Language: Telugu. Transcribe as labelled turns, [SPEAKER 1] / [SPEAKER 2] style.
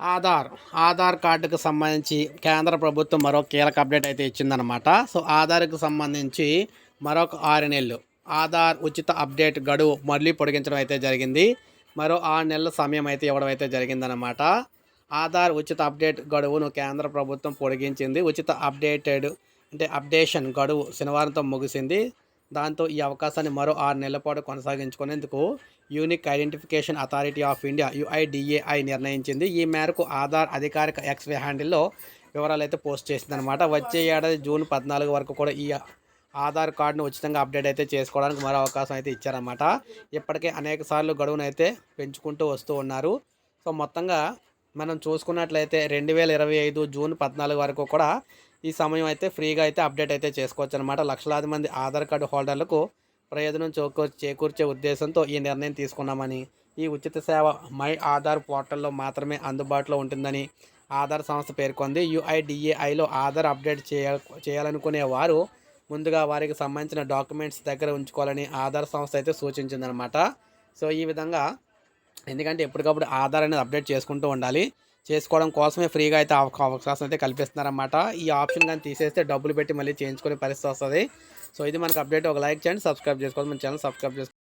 [SPEAKER 1] ఆధార్ ఆధార్ కార్డుకు సంబంధించి కేంద్ర ప్రభుత్వం మరో కీలక అప్డేట్ అయితే ఇచ్చిందనమాట సో ఆధార్కు సంబంధించి మరొక ఆరు నెలలు. ఆధార్ ఉచిత అప్డేట్ గడువు మళ్ళీ పొడిగించడం అయితే జరిగింది. మరో ఆరు నెలల సమయం అయితే ఇవ్వడం అయితే జరిగిందనమాట ఆధార్ ఉచిత అప్డేట్ గడువును కేంద్ర ప్రభుత్వం పొడిగించింది. ఉచిత అప్డేటెడ్ అంటే అప్డేషన్ గడువు శనివారంతో ముగిసింది. దాంతో ఈ అవకాశాన్ని మరో ఆరు నెలల పాటు కొనసాగించుకునేందుకు unique identification authority of India UIDAI నిర్ణయించింది. ఈ మేరకు ఆధార్ అధికారిక ఎక్స్ హ్యాండిల్లో వివరాలు అయితే పోస్ట్ చేసిందనమాట వచ్చే ఏడాది జూన్ పద్నాలుగు వరకు కూడా ఈ ఆధార్ కార్డును ఉచితంగా అప్డేట్ అయితే చేసుకోవడానికి మరో అవకాశం అయితే ఇచ్చారన్నమాట. ఇప్పటికే అనేక సార్లు గడువును అయితే పెంచుకుంటూ వస్తూ ఉన్నారు. సో మొత్తంగా మనం చూసుకున్నట్లయితే రెండు వేల ఇరవై ఐదు జూన్ పద్నాలుగు వరకు కూడా ఈ సమయం అయితే ఫ్రీగా అయితే అప్డేట్ అయితే చేసుకోవచ్చు అనమాట లక్షలాది మంది ఆధార్ కార్డు హోల్డర్లకు ప్రయోజనం చేకూ చేకూర్చే ఉద్దేశంతో ఈ నిర్ణయం తీసుకున్నామని ఈ ఉచిత సేవ మై ఆధార్ పోర్టల్లో మాత్రమే అందుబాటులో ఉంటుందని ఆధార్ సంస్థ పేర్కొంది. యుఐడిఏఐలో ఆధార్ అప్డేట్ చేయ చేయాలనుకునే వారు ముందుగా వారికి సంబంధించిన డాక్యుమెంట్స్ దగ్గర ఉంచుకోవాలని ఆధార్ సంస్థ అయితే సూచించిందనమాట సో ఈ విధంగా ఎందుకంటే ఎప్పటికప్పుడు ఆధార్ అనేది అప్డేట్ చేసుకుంటూ ఉండాలి. చేసుకోవడం కోసమే ఫ్రీగా అయితే అవకాశం అయితే కల్పిస్తున్నారన్నమాట. ఈ ఆప్షన్ కానీ తీసేస్తే డబ్బులు పెట్టి మళ్ళీ చేయించుకునే పరిస్థితి వస్తుంది. సో ఇది మనకు అప్డేట్. ఒక లైక్ చేయండి సబ్స్క్రైబ్ చేసుకోవాలి మన ఛానల్ సబ్స్క్రైబ్ చేసుకోండి